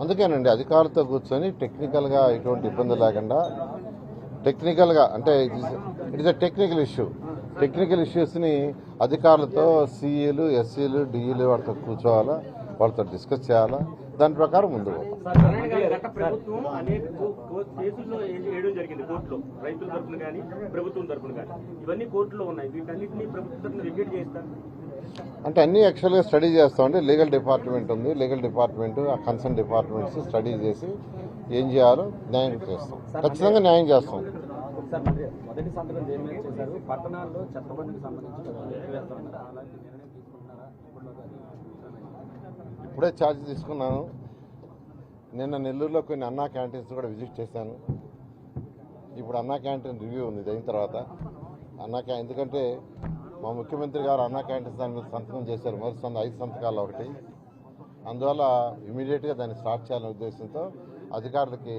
అందుకేనండి అధికారులతో కూర్చొని టెక్నికల్గా ఎటువంటి ఇబ్బంది లేకుండా టెక్నికల్గా అంటే it is a technical issue. Technical ఇష్యూస్ని అధికారులతో సిఈలు ఎస్సీలు డిఈలు వాళ్ళతో కూర్చోవాలా వాళ్ళతో డిస్కస్ చేయాలా దాని ప్రకారం రైతుల కానీ ప్రభుత్వం కానీ ఇవన్నీ కోర్టులో ఉన్నాయి. వీటన్నిటిని ప్రభుత్వం తరపున వికెట్ చేస్తారు అంటే అన్ని యాక్చువల్గా స్టడీ చేస్తామండి లీగల్ డిపార్ట్మెంట్ ఉంది. లీగల్ డిపార్ట్మెంట్ ఆ కన్సర్న్ డిపార్ట్మెంట్స్ స్టడీ చేసి ఏం చేయాలో న్యాయం చేస్తాం. ఖచ్చితంగా న్యాయం చేస్తాం. ఇప్పుడే ఛార్జ్ తీసుకున్నాను. నిన్న నెల్లూరులో కొన్ని అన్నా క్యాంటీన్స్ కూడా విజిట్ చేశాను. ఇప్పుడు అన్నా క్యాంటీన్ రివ్యూ ఉంది. అయిన తర్వాత అన్నా క్యా ఎందుకంటే మా ముఖ్యమంత్రి గారు అన్నా క్యాంటీన్స్ దాని మీద సంతకం చేశారు. మొదటి సంత ఐదు సంతకాలు ఒకటి. అందువల్ల ఇమీడియట్గా దాన్ని స్టార్ట్ చేయాలనే ఉద్దేశంతో అధికారులకి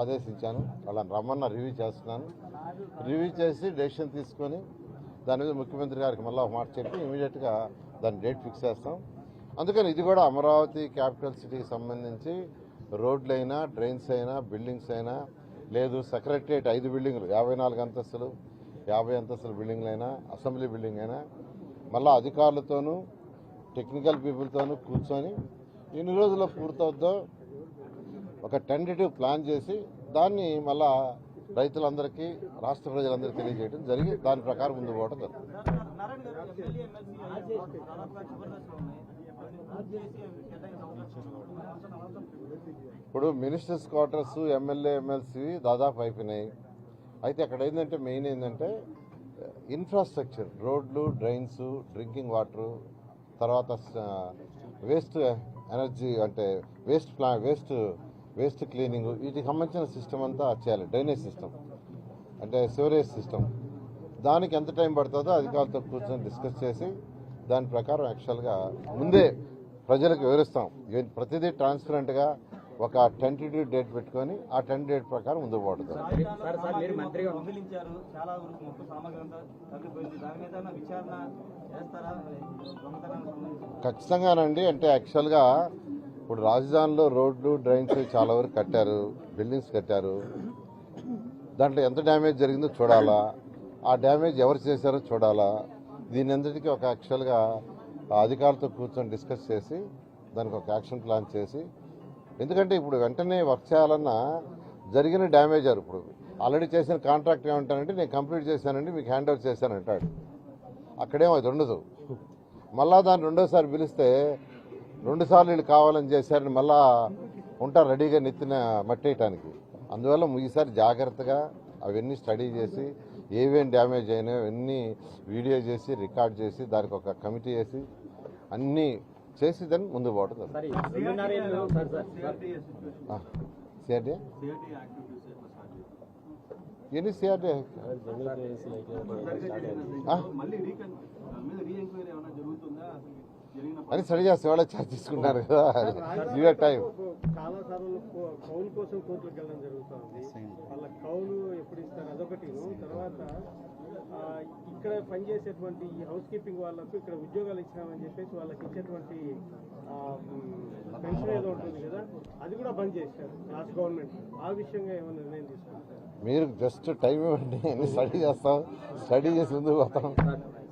ఆదేశించాను. వాళ్ళని రమ్మన్న రివ్యూ చేస్తున్నాను. రివ్యూ చేసి డెసిషన్ తీసుకొని దాని మీద ముఖ్యమంత్రి గారికి మళ్ళీ ఒక మాట చెప్పి ఇమీడియట్గా దాని డేట్ ఫిక్స్ చేస్తాం. అందుకని ఇది కూడా అమరావతి క్యాపిటల్ సిటీకి సంబంధించి రోడ్లు అయినా డ్రైన్స్ అయినా బిల్డింగ్స్ అయినా లేదు సెక్రటరియట్ ఐదు బిల్డింగ్లు యాభై నాలుగు అంతస్తులు యాభై అంతస్తుల బిల్డింగ్లైనా అసెంబ్లీ బిల్డింగ్ అయినా మళ్ళీ అధికారులతోనూ టెక్నికల్ పీపుల్తోనూ కూర్చొని ఎన్ని రోజుల్లో పూర్తవుద్దో ఒక టెంటేటివ్ ప్లాన్ చేసి దాన్ని మళ్ళా రైతులందరికీ రాష్ట్ర ప్రజలందరికీ తెలియజేయడం జరిగి దాని ప్రకారం ముందు పోవడం జరుగుతుంది. ఇప్పుడు మినిస్టర్స్ క్వార్టర్స్ ఎమ్మెల్యే ఎమ్మెల్సీ దాదాపు అయిపోయినాయి. అయితే అక్కడ ఏంటంటే మెయిన్ ఏంటంటే uh, ఇన్ఫ్రాస్ట్రక్చర్ రోడ్లు డ్రైన్స్ డ్రింకింగ్ వాటరు తర్వాత uh, వేస్ట్ ఎనర్జీ uh, అంటే వేస్ట్ ప్లా వేస్ట్ వేస్ట్ క్లీనింగ్ వీటికి సంబంధించిన సిస్టమ్ అంతా చేయాలి డ్రైనేజ్ సిస్టమ్ అంటే సివరేజ్ సిస్టమ్ దానికి ఎంత టైం పడుతుందో అధికారులతో కూర్చొని డిస్కస్ చేసి దాని ప్రకారం యాక్చువల్గా ముందే ప్రజలకు వివరిస్తాం. ప్రతిదీ ట్రాన్స్పరెంట్గా ఒక టెంటేటివ్ డేట్ పెట్టుకొని ఆ టెన్ డేట్ ప్రకారం ముందుకు సంబంధించి. ఖచ్చితంగానండి అంటే యాక్చువల్గా ఇప్పుడు రాజధానిలో రోడ్లు డ్రైన్స్ చాలా వరకు కట్టారు బిల్డింగ్స్ కట్టారు. దాంట్లో ఎంత డ్యామేజ్ జరిగిందో చూడాలా. ఆ డ్యామేజ్ ఎవరు చేశారో చూడాలా. దీని అందరికీ ఒక యాక్చువల్గా అధికారులతో కూర్చొని డిస్కస్ చేసి దానికి ఒక యాక్షన్ ప్లాన్ చేసి ఎందుకంటే ఇప్పుడు వెంటనే వర్క్ చేయాలన్నా జరిగిన డ్యామేజ్ ఇప్పుడు ఆల్రెడీ చేసిన కాంట్రాక్ట్ ఏమంటానంటే నేను కంప్లీట్ చేశానండి మీకు హ్యాండ్ ఓవర్ చేశానంటాడు అక్కడేమో అది ఉండదు. మళ్ళా దాన్ని రెండోసారి పిలిస్తే రెండుసార్లు వీళ్ళు కావాలని చేశారని మళ్ళా ఉంటారు రెడీగా నెత్తిన మట్టేయటానికి. అందువల్ల ఈసారి జాగ్రత్తగా అవన్నీ స్టడీ చేసి ఏవేం డ్యామేజ్ అయినాయో అవన్నీ వీడియో చేసి రికార్డ్ చేసి దానికి ఒక కమిటీ వేసి అన్నీ చేసి దాన్ని ముందు పోవడం జరుగుతుంది. సార్ ఈ రెండున్నర ఏళ్ళు సార్ సార్ సార్ ఆ, సిఆర్డీ సిఐటి యాక్టివిటీస్ ఎట్లా స్టార్ట్ చేస్తారు ఎన్ని సిఆర్డీ ఆ? మళ్ళీ అని స్టడీ చేస్తే వాళ్ళే ఛార్జ్ తీసుకుంటారు కదా. గివ్ టైం చాలా సార్లు కో- కౌలు కోసం కోర్టులకు వెళ్ళడం జరుగుతుంది. వాళ్ళ కౌలు ఎప్పుడు ఇస్తారు? అదొకటి. తర్వాత ఆ, ఇక్కడ పనిచేసేటువంటి ఈ హౌస్ కీపింగ్ వాళ్ళకు ఇక్కడ ఉద్యోగాలు ఇచ్చినామని చెప్పేసి వాళ్ళకి ఇచ్చేటువంటి పెన్షన్ ఏదో ఉంటుంది కదా అది కూడా బంద్ చేశారు లాస్ట్ గవర్నమెంట్. ఆ విషయంగా ఏమైనా నిర్ణయం తీసుకుంటారు? మీరు జస్ట్ టైం ఇవ్వండి. స్టడీ చేస్తాం? స్టడీ చేసి ముందుకు పోతాం.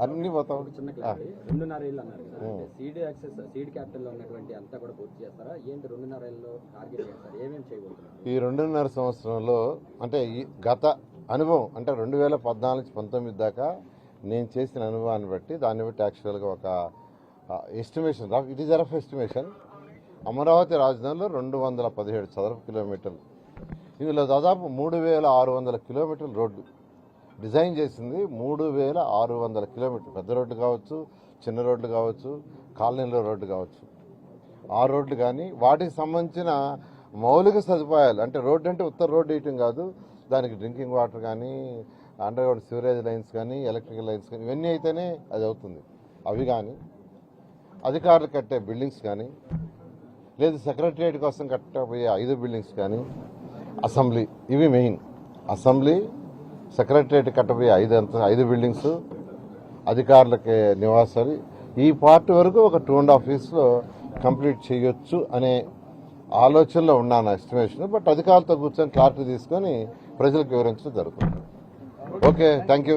అన్ని పోతాం చిన్న రెండున్నర ఏళ్ళు అన్నారు కదా. సీడ్ యాక్సెస్ సీడ్ క్యాపిటల్లో ఉన్నటువంటి అంతా కూడా పూర్తి చేస్తారా? ఏంటి రెండున్నర ఏళ్ళలో టార్గెట్ చేస్తారు ఏమేమి చేయబోతున్నారు? ఈ రెండున్నర సంవత్సరంలో అంటే ఈ గత అనుభవం అంటే రెండు వేల పద్నాలుగు నుంచి పంతొమ్మిది దాకా నేను చేసిన అనుభవాన్ని బట్టి దాన్ని బట్టి యాక్చువల్గా ఒక estimation it is rough estimation Amaravati రాజధానిలో రెండు వందల పదిహేడు చదరపు కిలోమీటర్లు. ఇందులో దాదాపు మూడు వేల ఆరు వందల కిలోమీటర్ల రోడ్డు డిజైన్ చేసింది మూడు వేల ఆరు వందల కిలోమీటర్లు పెద్ద రోడ్డు కావచ్చు చిన్న రోడ్లు కావచ్చు కాలనీలో రోడ్డు కావచ్చు. ఆ రోడ్లు కానీ వాటికి సంబంధించిన మౌలిక సదుపాయాలు అంటే రోడ్డు అంటే ఉత్తర రోడ్డు వేయటం కాదు దానికి డ్రింకింగ్ వాటర్ కానీ అండర్ గ్రౌండ్ సివరేజ్ లైన్స్ కానీ ఎలక్ట్రికల్ లైన్స్ కానీ ఇవన్నీ అయితేనే అది అవుతుంది. అవి కానీ అధికారులు కట్టే బిల్డింగ్స్ కానీ లేదు సెక్రటరియట్ కోసం కట్టబోయే ఐదు బిల్డింగ్స్ కానీ అసెంబ్లీ ఇవి మెయిన్. అసెంబ్లీ సెక్రటరియట్ కట్టబోయే ఐదు అంత ఐదు బిల్డింగ్స్ అధికారులకి నివాసాలు. ఈ పార్ట్ వరకు ఒక టూ అండ్ హాఫ్ ఇయర్స్లో కంప్లీట్ చేయొచ్చు అనే ఆలోచనలో ఉన్నాను ఎస్టిమేషన్. బట్ అధికారులతో కూర్చొని క్లారిటీ తీసుకొని ప్రజలకు వివరించడం జరుగుతుంది. Okay thank you